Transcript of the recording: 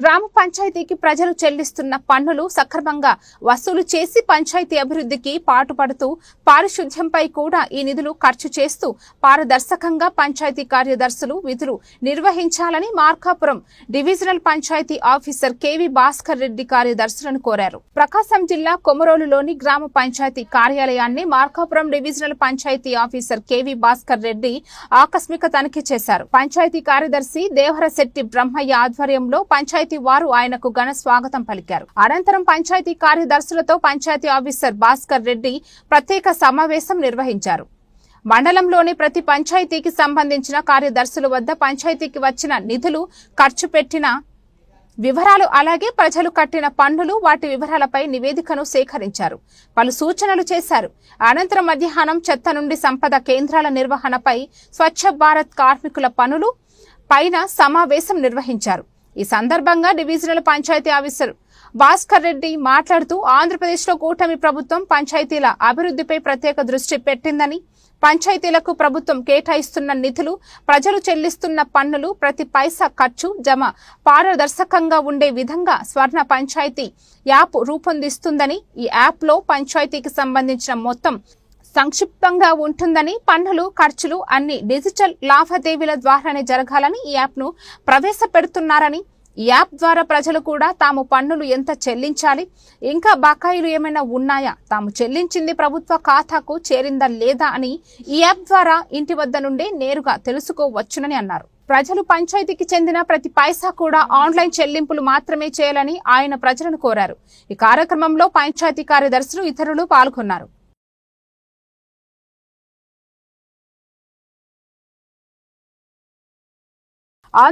గ్రామ పంచాయతీకి ప్రజలు చెల్లిస్తున్న పన్నులు సక్రమంగా వసూలు చేసి పంచాయతీ అభివృద్ధికి పాటుపడుతూ పారిశుధ్యంపై కూడా ఈ నిధులు ఖర్చు చేస్తూ పారదర్శకంగా పంచాయతీ కార్యదర్శులు విధులు నిర్వహించాలని Markapuram divisional panchayat officer K V Bhaskar Reddy కార్యదర్శులను కోరారు. ప్రకాశం జిల్లా కొమరోలులోని గ్రామ పంచాయతీ కార్యాలయాన్ని Markapuram divisional panchayat officer K V Bhaskar Reddy ఆకస్మిక తనిఖీ చేశారు. పంచాయతీ కార్యదర్శి దేవరశెట్టి బ్రహ్మయ్య ఆధ్వర్యంలో పంచాయతీ వారు ఆయనకు ఘన స్వాగతం పలికారు. అనంతరం పంచాయతీ కార్యదర్శులతో పంచాయతీ ఆఫీసర్ భాస్కర్ రెడ్డి ప్రత్యేక సమావేశం నిర్వహించారు. మండలంలోని ప్రతి పంచాయతీకి సంబంధించిన కార్యదర్శుల వద్ద పంచాయతీకి వచ్చిన నిధులు ఖర్చు పెట్టిన వివరాలు అలాగే ప్రజలు కట్టిన పన్నులు వాటి వివరాలపై నివేదికను సేకరించారు. పలు సూచనలు చేశారు. అనంతరం మధ్యాహ్నం చెత్త నుండి సంపద కేంద్రాల నిర్వహణపై స్వచ్ఛ భారత్ కార్మికుల పనులు పైన సమావేశం నిర్వహించారు. ఈ సందర్భంగా డివిజనల్ పంచాయతీ ఆఫీసర్ భాస్కర్ రెడ్డి మాట్లాడుతూ ఆంధ్రప్రదేశ్లో కూటమి ప్రభుత్వం పంచాయతీల అభివృద్ధిపై ప్రత్యేక దృష్టి పెట్టిందని పంచాయతీలకు ప్రభుత్వం కేటాయిస్తున్న నిధులు ప్రజలు చెల్లిస్తున్న పన్నులు ప్రతి పైసా ఖర్చు జమ పారదర్శకంగా ఉండే విధంగా స్వర్ణ పంచాయతీ యాప్ రూపొందిస్తుందని ఈ యాప్లో పంచాయతీకి సంబంధించిన మొత్తం సంక్షిప్తంగా ఉంటుందని పన్నులు ఖర్చులు అన్ని డిజిటల్ లావాదేవీల ద్వారానే జరగాలని ఈ యాప్ను ప్రవేశపెడుతున్నారని ఈ యాప్ ద్వారా ప్రజలు కూడా తాము పన్నులు ఎంత చెల్లించాలి ఇంకా బకాయిలు ఏమైనా ఉన్నాయా తాము చెల్లించింది ప్రభుత్వ ఖాతాకు చేరిందా లేదా అని ఈ యాప్ ద్వారా ఇంటి వద్ద నుండే నేరుగా తెలుసుకోవచ్చునని అన్నారు. ప్రజలు పంచాయతీకి చెందిన ప్రతి పైసా కూడా ఆన్లైన్ చెల్లింపులు మాత్రమే చేయాలని ఆయన ప్రజలను కోరారు. ఈ కార్యక్రమంలో పంచాయతీ కార్యదర్శులు ఇతరులు పాల్గొన్నారు. ఆంధ్ర